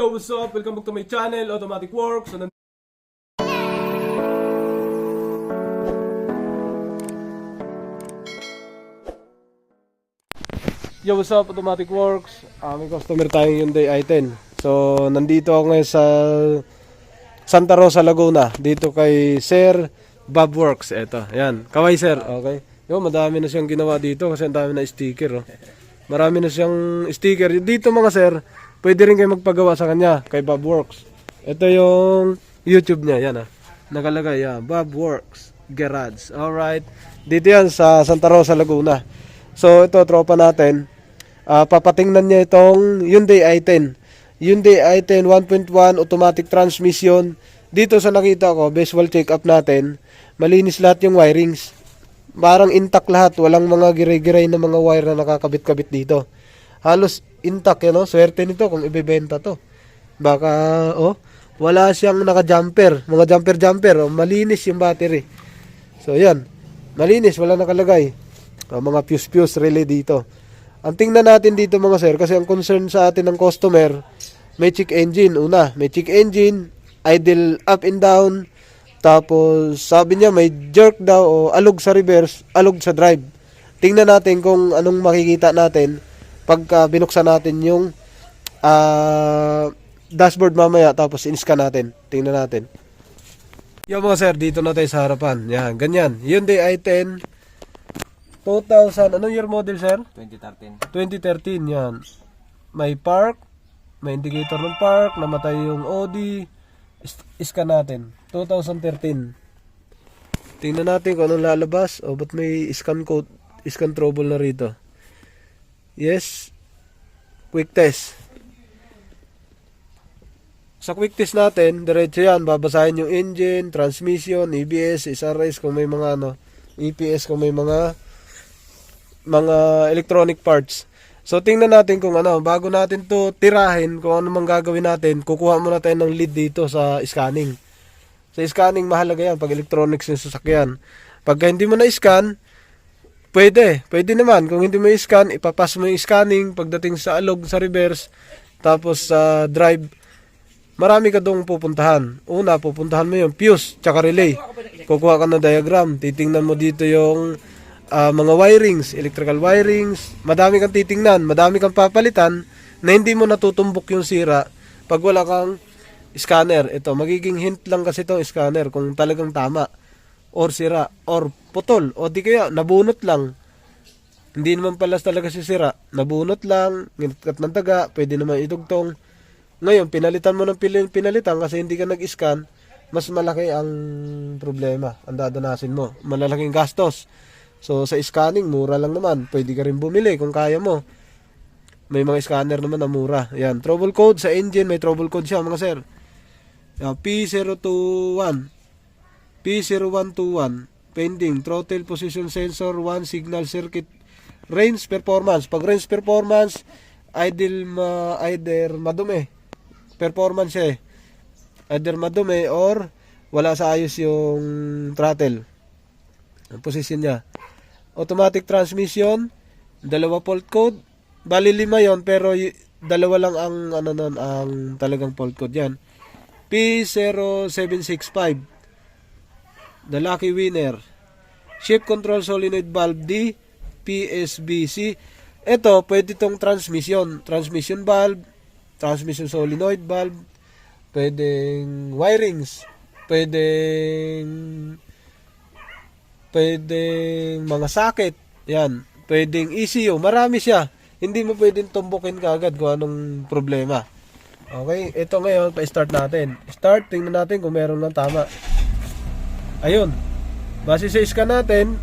Yo, what's up? Welcome back to my channel, Automatic Works. So, nan- Yo, what's up? Automatic Works. Ah, may customer tayong Hyundai i10. So, nandito ako ngayon sa Santa Rosa, Laguna. Dito kay Sir Bob Works. Eto, ayan. Kaway, sir. Okay. Yo, madami na siyang ginawa dito kasi ang dami na sticker. Oh. Marami na siyang sticker. Dito mga sir, pwede rin kayo magpagawa sa kanya, kay Bob Works. Ito yung YouTube niya, yan ah. Nakalagay, yan. Bob Works Garage. Alright. Dito yan sa Santa Rosa, Laguna. So, ito, tropa natin. Ah, papatingnan niya itong Hyundai i10. Hyundai i10 1.1 automatic transmission. Dito sa nakita ko, visual check-up natin, malinis lahat yung wirings. Parang intact lahat, walang mga giray-giray na mga wire na nakakabit-kabit dito. Halos intact, you know? Swerte nito kung ibebenta to. Baka, oh, wala siyang naka-jumper, mga jumper-jumper, oh, malinis yung battery. So, yan. Malinis, wala nakalagay. Oh, mga fuse-fuse relay dito. Ang tingnan natin dito mga sir, kasi ang concern sa atin ng customer, may check engine. Una, may check engine, idle up and down, tapos sabi niya may jerk daw o alog sa reverse, alog sa drive. Tingnan natin kung anong makikita natin pagka binuksan natin yung ah, dashboard mamaya tapos in-scan natin. Tingnan natin. Yo mga sir, dito na tayo sa harapan. Yan, ganyan. Hyundai i10 2000, anong year model sir? 2013. 2013 yan. May park, may indicator ng park, namatay yung OD. Iskan natin. 2013. Tingnan natin kung anong lalabas. O, ba't may scan code, scan trouble na rito? Yes. Quick test. Sa quick test natin, diretso yan. Babasahin yung engine, transmission, EBS, SRS kung may mga ano, EPS kung may mga mga electronic parts. So tingnan natin kung ano, bago natin to tirahin, kung ano mang gagawin natin, kukuha muna tayo ng lead dito sa scanning. Sa scanning, mahalaga yan pag electronics yung sasakyan. Pagka hindi mo na-scan, pwede. Pwede naman. Kung hindi mo i-scan, ipapas mo yung scanning pagdating sa alog, sa reverse, tapos sa drive. Marami ka doong pupuntahan. Una, pupuntahan mo yung fuse, tsaka relay. Kukuha ka ng diagram. Titingnan mo dito yung ah, mga wirings, electrical wirings. Madami kang titingnan, madami kang papalitan na hindi mo natutumbok yung sira pag wala kang scanner. Ito, magiging hint lang kasi itong scanner kung talagang tama or sira or putol o di kaya nabunot lang. Hindi naman pala talaga si sira. Nabunot lang, nginatkat ng taga, pwede naman idugtong. Ngayon, pinalitan mo ng pinalitan kasi hindi ka nag-scan, mas malaki ang problema, ang dadanasin mo. Malalaking gastos. So, sa scanning, mura lang naman. Pwede ka rin bumili kung kaya mo. May mga scanner naman na mura. Yan, trouble code sa engine, may trouble code siya mga sir. Yan, P021, P0121, pending, throttle position sensor, 1 signal circuit, range performance. Pag range performance, idle ma, either madumi. Performance eh. Either madumi or wala sa ayos yung throttle. Ang position niya. Automatic transmission, dalawa fault code. Bali lima yon pero dalawa lang ang ano nun, ang talagang fault code yan. P0765. The lucky winner. Shift control solenoid valve D PSBC. Ito, pwede itong transmission. Transmission valve, transmission solenoid valve, pwedeng wirings, pwedeng pwedeng mga socket, yan, pwedeng ECU, marami siya. Hindi mo pwedeng tumbukin kagad kung anong problema. Okay, ito ngayon, pa-start natin. Start, tingnan natin kung meron ng tama. Ayun. Base sa scan natin,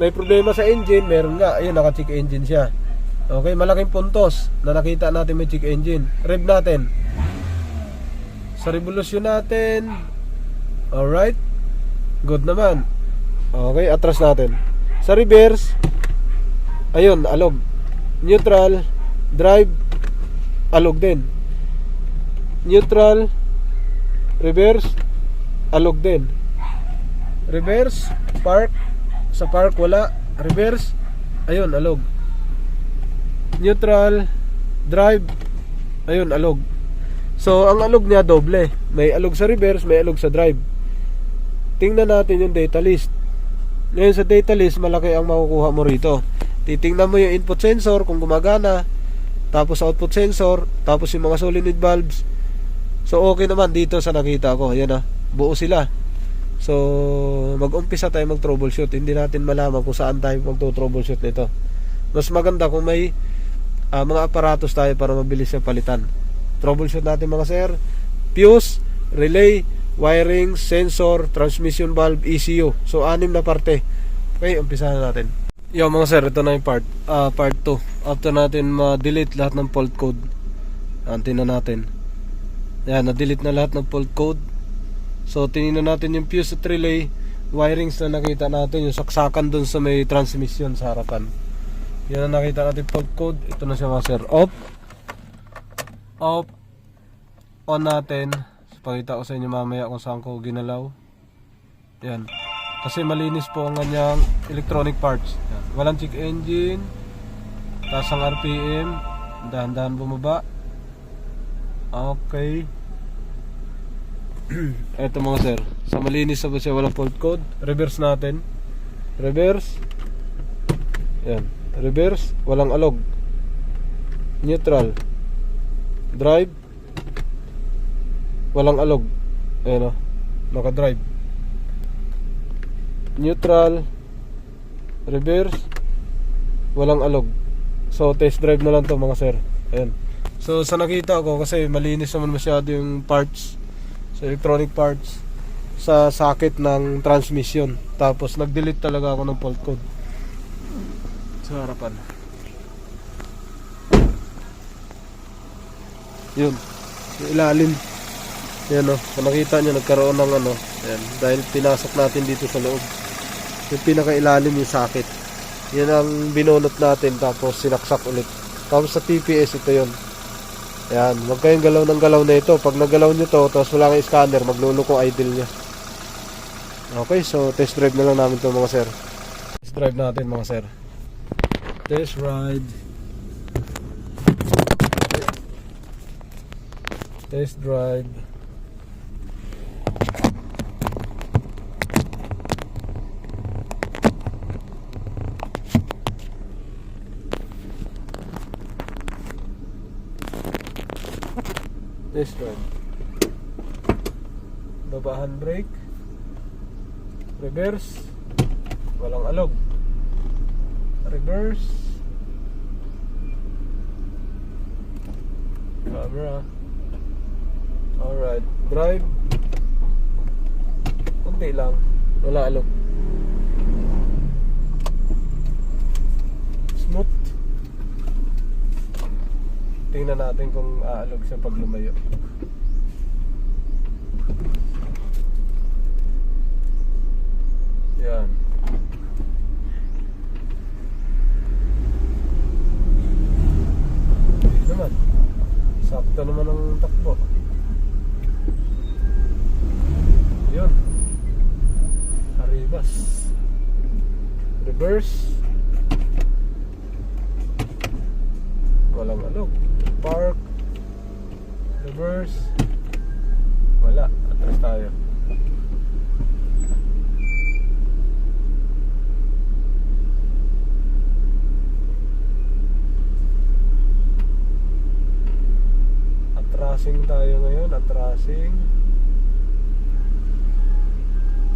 may problema sa engine, meron nga. Ayun, naka-check engine siya. Okay, malaking puntos na nakita natin may check engine. Rev natin. Sa revolusyon natin, alright, good naman. Okay, atras natin. Sa reverse, ayun, alog. Neutral, drive, alog din. Neutral, reverse, alog din. Reverse, park, sa park wala. Reverse, ayun, alog. Neutral, drive, ayun, alog. So, ang alog niya doble. May alog sa reverse, may alog sa drive. Tingnan natin yung data list. Ngayon sa data list, malaki ang makukuha mo rito. Titingnan mo yung input sensor kung gumagana, tapos output sensor, tapos yung mga solenoid valves. So, okay naman dito sa nakita ko. Yan ah, buo sila. So, mag-umpisa tayo mag-troubleshoot. Hindi natin malaman kung saan tayo mag-troubleshoot nito. Mas maganda kung may ah, mga aparatos tayo para mabilis yung palitan. Troubleshoot natin mga sir. Fuse, relay, wiring, sensor, transmission valve, ECU. So, anim na parte. Okay, umpisa na natin. Yo mga sir, ito na yung part. ah part 2. After natin ma-delete lahat ng fault code. Antin na natin. Yan, na-delete na lahat ng fault code. So, tinignan natin yung fuse at relay. Wirings na nakita natin. Yung saksakan dun sa may transmission sa harapan. Yan ang nakita natin fault code. Ito na siya mga sir. Off. Off. On natin. Pakita ko sa inyo mamaya kung saan ko ginalaw. Yan. Kasi malinis po ang kanyang electronic parts. Yan. Walang check engine. Taas ang RPM. Dahan-dahan bumaba. Okay. Eto mga sir. Sa malinis na siya walang fault code? Reverse natin. Reverse. Yan. Reverse. Walang alog. Neutral. Drive. Walang alog. Ayan o. Naka-drive. Neutral. Reverse. Walang alog. So, test drive na lang to mga sir. Ayan. So, sa nakita ko, kasi malinis naman masyado yung parts, sa electronic parts, sa socket ng transmission. Tapos, nag-delete talaga ako ng fault code. Sa harapan. Yun. Yung ilalim. Yan o. Kung nakita nyo, nagkaroon ng ano. Yan. Dahil pinasok natin dito sa loob. Yung pinakailalim yung socket. Yan ang binunot natin tapos sinaksak ulit. Tapos sa TPS ito yon. Yan, huwag kayong galaw ng galaw na ito. Pag nagalaw nyo to, tapos wala kang scanner, magluluko idle niya. Okay, so test drive na lang namin to mga sir. Test drive natin mga sir. Test ride. Test drive. Test drive. Babahan brake. Reverse. Walang alog. Reverse. Camera. Alright. Drive. Kunti lang. Wala alog. Smooth. Tingnan natin kung aalog siya pag lumayo. Yan. Hindi naman. Sakto naman ang takbo. Yun. Arribas. Reverse. Walang alog. Park. Reverse. Wala. Atras tayo. Atrasing tayo ngayon. Atrasing.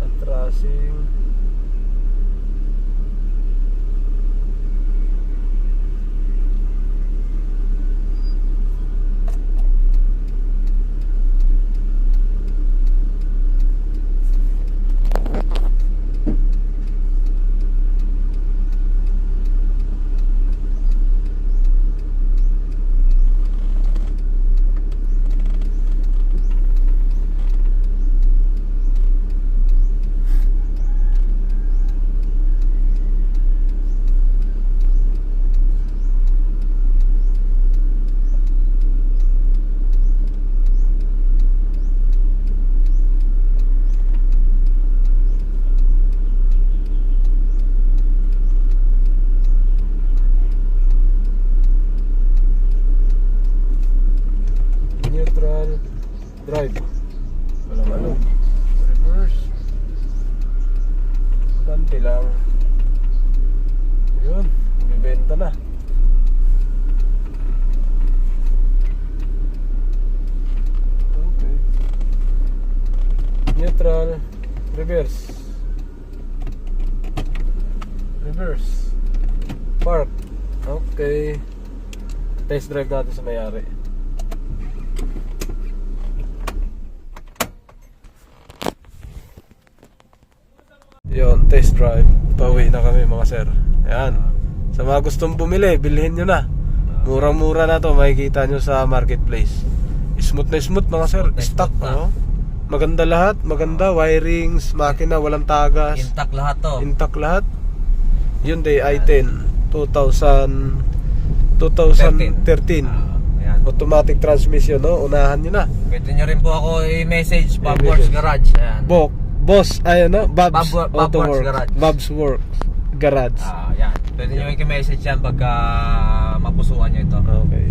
Atrasing. Neutral, reverse. Reverse. Park. Okay. Test drive natin sa mayari. Yon, test drive. Pauwi na kami mga sir. Ayan. Sa mga gustong bumili, bilhin nyo na. Murang-mura na to, makikita nyo sa marketplace. Smooth na smooth mga sir. Stock, oh. Maganda lahat, maganda. Wirings, makina, walang tagas. Intact lahat to. Intact lahat. Hyundai i10 2000 2013 Ah, Ayan. automatic transmission no unahan niyo na Pwede nyo rin po ako i-message, Bob I-message. Works Garage. Ayan. Bok boss ay ano Bob's Bob- Bob Auto Works Garage. Bob's Works Garage Ah, yan. Pwede nyo i-message yan pagka mapusuan nyo ito. okay